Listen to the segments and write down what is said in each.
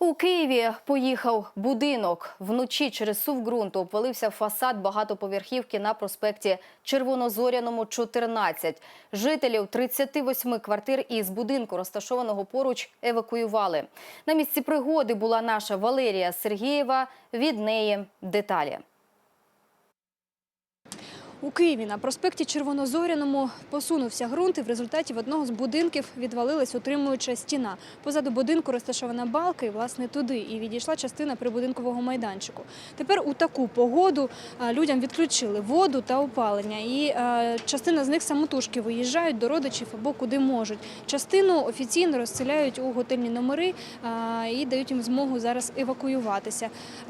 У Києві поїхав будинок. Вночі через сув ґрунту обвалився фасад багатоповерхівки на проспекті Червонозоряному, 14. Жителів 38 квартир із будинку, розташованого поруч, евакуювали. На місці пригоди була наша Валерія Сергієва. Від неї деталі. У Києві на проспекті Червонозоряному посунувся ґрунт і в результаті в одного з будинків відвалилась утримуюча стіна. Позаду будинку розташована балка і, власне, туди. І відійшла частина прибудинкового майданчику. Тепер у таку погоду людям відключили воду та опалення. І частина з них самотужки виїжджають до родичів або куди можуть. Частину офіційно розселяють у готельні номери і дають їм змогу зараз евакуюватися.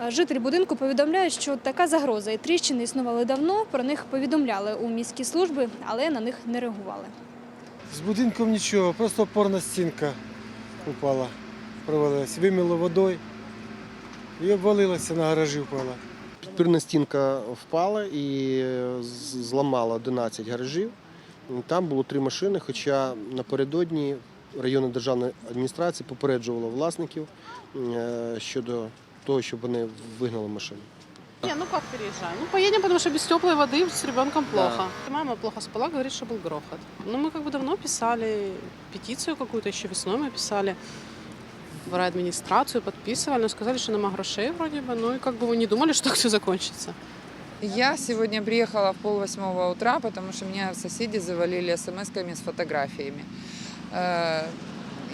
Жителі будинку повідомляють, що така загроза і тріщини існували давно. Про них повідомляли у міські служби, але на них не реагували. З будинком нічого, просто опорна стінка упала, провалилась. Вимило водою і обвалилася на гаражі впала. Підпірна стінка впала і е, зламала 11 гаражів. Там було три машини, хоча напередодні районна державна адміністрація попереджувала власників е, щодо того, щоб вони вигнали машини. Не, ну как переезжаем? Ну поедем, потому что без теплой воды с ребенком плохо. Мама плохо спала, говорит, что был грохот. Ну мы как бы давно писали петицию какую-то, еще весной мы писали в райадминистрацию, подписывали, но сказали, что нема грошей вроде бы, ну и как бы мы не думали, что так все закончится. Я сегодня приехала в пол восьмого утра, потому что меня соседи завалили смс-ками с фотографиями. Э,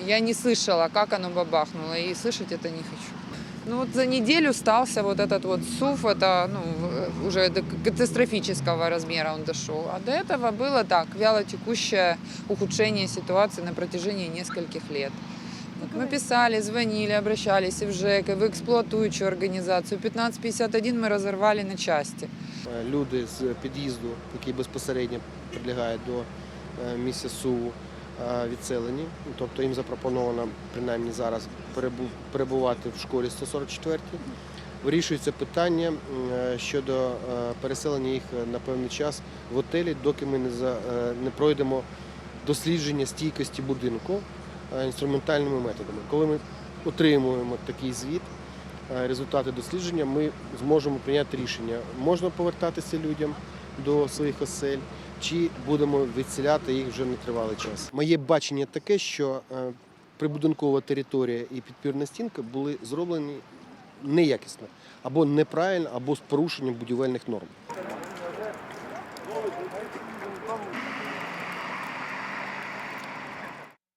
Я не слышала, как оно бабахнуло, и слышать это не хочу. Ну вот за неделю стался вот этот вот СУФ, это ну, э, уже до катастрофического размера он дошел. А до этого было так, вяло текущее ухудшение ситуации на протяжении нескольких лет. Вот мы писали, звонили, обращались и в ЖЭК, и в эксплуатующую организацию. 1551 мы разорвали на части. Е, Люди з під'їзду, який безпосередньо підлягає до е, місця СУВу, е, відселені. Тобто їм запропоновано принаймні зараз перебувати в школі 144 Вирішується питання е, щодо е, переселення їх е, на певний час в готелі, доки ми не, за, е, не пройдемо дослідження стійкості будинку е, інструментальними методами. Коли ми отримуємо такий звіт, е, результати дослідження, ми зможемо прийняти рішення, можна повертатися людям до своїх осель, чи будемо відселяти їх вже на тривалий час. Моє бачення таке, що е, прибудинкова територія і підпірна стінка були зроблені неякісно, або неправильно, або з порушенням будівельних норм.